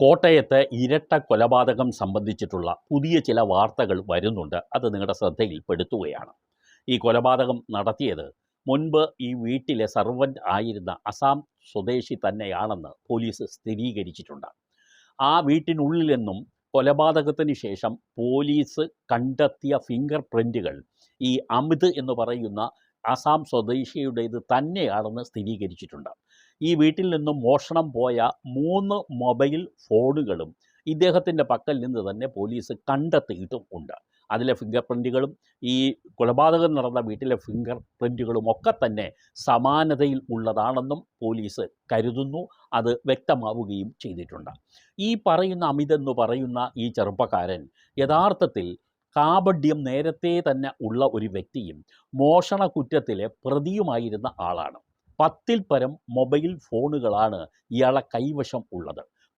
കോട്ടയത്ത് ഇരട്ട കൊലപാതകം സംബന്ധിച്ചിട്ടുള്ള പുതിയ ചില വാർത്തകൾ വരുന്നുണ്ട്. അത് നിങ്ങളുടെ ശ്രദ്ധയിൽപ്പെടുത്തുകയാണ്. ഈ കൊലപാതകം നടത്തിയത് മുൻപ് ഈ വീട്ടിലെ സർവന്റ് ആയിരുന്ന അസാം സ്വദേശി തന്നെയാണെന്ന് പോലീസ് സ്ഥിരീകരിച്ചിട്ടുണ്ട്. ആ വീട്ടിനുള്ളിൽ നിന്നും കൊലപാതകത്തിന് ശേഷം പോലീസ് കണ്ടെത്തിയ ഫിംഗർ പ്രിന്റുകൾ ഈ അമിത് എന്ന് പറയുന്ന അസാം സ്വദേശിയുടേത് തന്നെയാണെന്ന് സ്ഥിരീകരിച്ചിട്ടുണ്ട്. ഈ വീട്ടിൽ നിന്നും മോഷണം പോയ മൂന്ന് മൊബൈൽ ഫോണുകളും ഇദ്ദേഹത്തിന്റെ പക്കൽ നിന്ന് തന്നെ പോലീസ് കണ്ടെത്തിയിട്ടും ഉണ്ട്. അതിലെ ഫിംഗർ പ്രിന്റുകളും ഈ കൊലപാതകം നടന്ന വീട്ടിലെ ഫിംഗർ പ്രിന്റുകളും ഒക്കെ തന്നെ സമാനതയിൽ ഉള്ളതാണെന്നും പോലീസ് കരുതുന്നു അത് വ്യക്തമാവുകയും ചെയ്തിട്ടുണ്ട്. ഈ പറയുന്ന അമിതെന്ന് പറയുന്ന ഈ ചെറുപ്പക്കാരൻ യഥാർത്ഥത്തിൽ കാപഡ്യം നേരത്തെ തന്നെ ഉള്ള ഒരു വ്യക്തിയും മോഷണ കുറ്റത്തിലെ പ്രതിയുമായിരുന്ന ആളാണ്. പത്തിൽ പരം മൊബൈൽ ഫോണുകളാണ് ഇയാളെ കൈവശം ഉള്ളത്.